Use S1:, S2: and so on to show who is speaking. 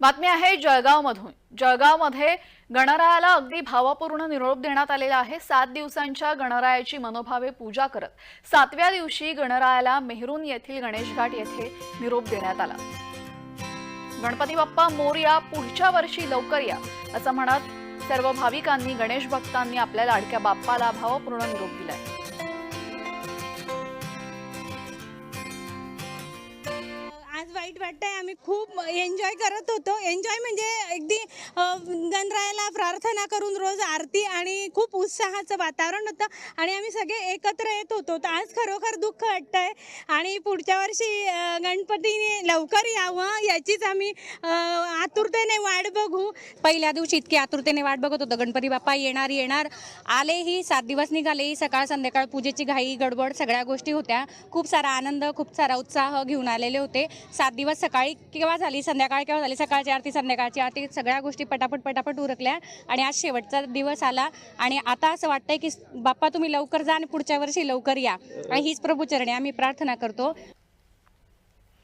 S1: बातमी आहे जळगावमधून. जळगावमध्ये गणरायाला अगदी भावपूर्ण निरोप देण्यात आलेला आहे. सात दिवसांच्या गणरायाची मनोभावे पूजा करत सातव्या दिवशी गणरायाला मेहरून येथील गणेश घाट येथे निरोप देण्यात आला. गणपती बाप्पा मोर्या पुढच्या वर्षी लवकर या असं म्हणत सर्व भाविकांनी गणेश भक्तांनी आपल्या लाडक्या बाप्पाला भावपूर्ण निरोप दिलाय.
S2: वाईट वाटतंय. आम्ही खूप एन्जॉय करत होतो. एन्जॉय म्हणजे अगदी गणरायाला प्रार्थना करून रोज आरती आणि खूप उत्साहाचं वातावरण होतं. आणि आम्ही सगळे एकत्र येत होतो. तर आज खरोखर दुःख वाटतंय. आणि पुढच्या वर्षी गणपतीने लवकर यावं याचीच आम्ही आतुरतेने वाट बघू.
S3: पहिल्या दिवशी इतकी आतुरतेने वाट बघत होतं. गणपती बाप्पा येणार येणार. आलेही सात दिवस निघाले सकाळ संध्याकाळ पूजेची घाई गडबड सगळ्या गोष्टी होत्या. खूप सारा आनंद खूप सारा उत्साह घेऊन आलेले होते. सात दिवस सकाळी केव्हा झाली? संध्याकाळ केव्हा झाली? सकाळची आरती संध्याकाळची आरती सगळ्या गोष्टी पटापट पटापट उरकल्या आणि आज शेवटचा दिवस आला. आणि आता असं वाटतंय की बाप्पा तुम्ही लवकर जा आणि पुढच्या वर्षी लवकर या. आणि हीच प्रभूचरणी. आम्ही प्रार्थना करतो.